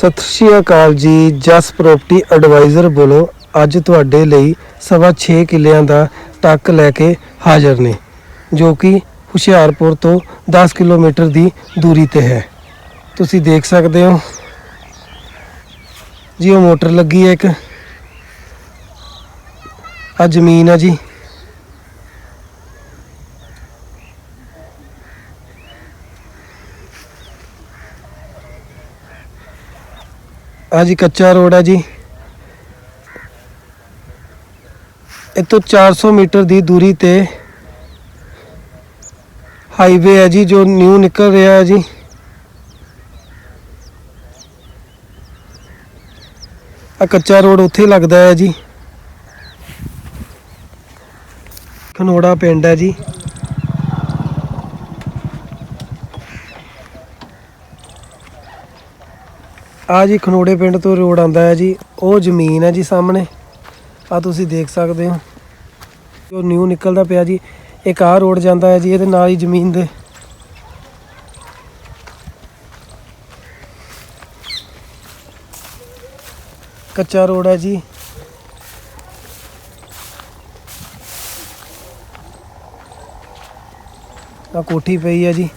ਸਤਿ ਸ਼੍ਰੀ ਅਕਾਲ ਜੀ, ਜਸ property advisor ਵੱਲੋਂ ਅੱਜ ਤੁਹਾਡੇ ਲਈ ਸਵਾ 6 ਕਿੱਲਿਆਂ ਦਾ ਟੱਕ ਲੈ ਕੇ ਹਾਜ਼ਰ ਨੇ, ਜੋ ਕਿ ਹੁਸ਼ਿਆਰਪੁਰ ਤੋਂ 10 ਕਿਲੋਮੀਟਰ ਦੀ ਦੂਰੀ ਤੇ ਹੈ। ਤੁਸੀਂ ਦੇਖ ਸਕਦੇ ਹੋ। ਜੀ, ਉਹ ਮੋਟਰ ਲੱਗੀ ਹੈ ਇੱਕ। ਆ ਜ਼ਮੀਨ ਆ ਜੀ। ਆ ਜੀ ਕੱਚਾ ਰੋਡ ਹੈ ਜੀ। ਇੱਥੋਂ 400 ਮੀਟਰ ਦੀ ਦੂਰੀ ਤੇ ਹਾਈਵੇ ਹੈ ਜੀ, ਜੋ ਨਿਊ ਨਿਕਲ ਰਿਹਾ ਹੈ ਜੀ। ਆ ਕੱਚਾ ਰੋਡ ਉੱਥੇ ਲੱਗਦਾ ਹੈ ਜੀ। ਖਨੋੜਾ ਪਿੰਡ ਹੈ ਜੀ। ਆ ਜੀ ਖਨੋੜੇ ਪਿੰਡ ਤੋਂ ਰੋਡ ਆਂਦਾ ਹੈ ਜੀ। ਉਹ ਜ਼ਮੀਨ ਹੈ ਜੀ ਸਾਹਮਣੇ। ਆ ਤੁਸੀਂ ਦੇਖ ਸਕਦੇ ਹੋ। ਜੋ ਨਿਊ ਨਿਕਲਦਾ ਪਿਆ ਜੀ। ਇੱਕ ਆਹ ਰੋਡ ਜਾਂਦਾ ਹੈ ਜੀ, ਇਹਦੇ ਨਾਲ ਹੀ ਜ਼ਮੀਨ ਦੇ। ਕੱਚਾ ਰੋਡ ਹੈ ਜੀ। ਆ ਕੋਠੀ ਪਈ ਹੈ ਜੀ।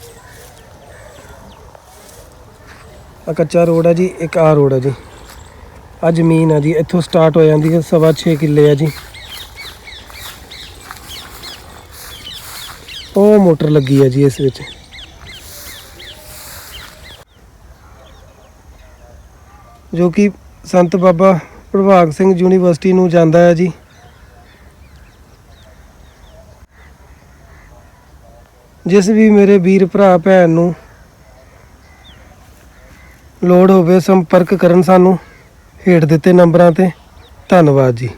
ਆ ਕੱਚਾ ਰੋਡ ਹੈ ਜੀ, ਇੱਕ ਆ ਰੋਡ ਹੈ ਜੀ। ਆ ਜ਼ਮੀਨ ਹੈ ਜੀ, ਇੱਥੋਂ ਸਟਾਰਟ ਹੋ ਜਾਂਦੀ ਹੈ ਸਵਾ 6 ਕਿੱਲੇ ਹੈ ਜੀ। ਉਹ ਮੋਟਰ ਲੱਗੀ ਹੈ ਜੀ ਇਸ ਵਿੱਚ। ਜੋ ਕਿ ਸੰਤ ਬਾਬਾ ਪ੍ਰਭਾਗ ਸਿੰਘ ਯੂਨੀਵਰਸਿਟੀ ਨੂੰ ਜਾਂਦਾ ਹੈ ਜੀ। ਜਿਸ ਵੀ ਮੇਰੇ ਵੀਰ ਭਰਾ, ਭੈਣ ਨੂੰ ਲੋੜ ਹੋਵੇ ਸੰਪਰਕ ਕਰਨ ਸਾਨੂੰ ਹੇਠ ਦਿੱਤੇ ਨੰਬਰਾਂ ਤੇ। ਧੰਨਵਾਦ ਜੀ।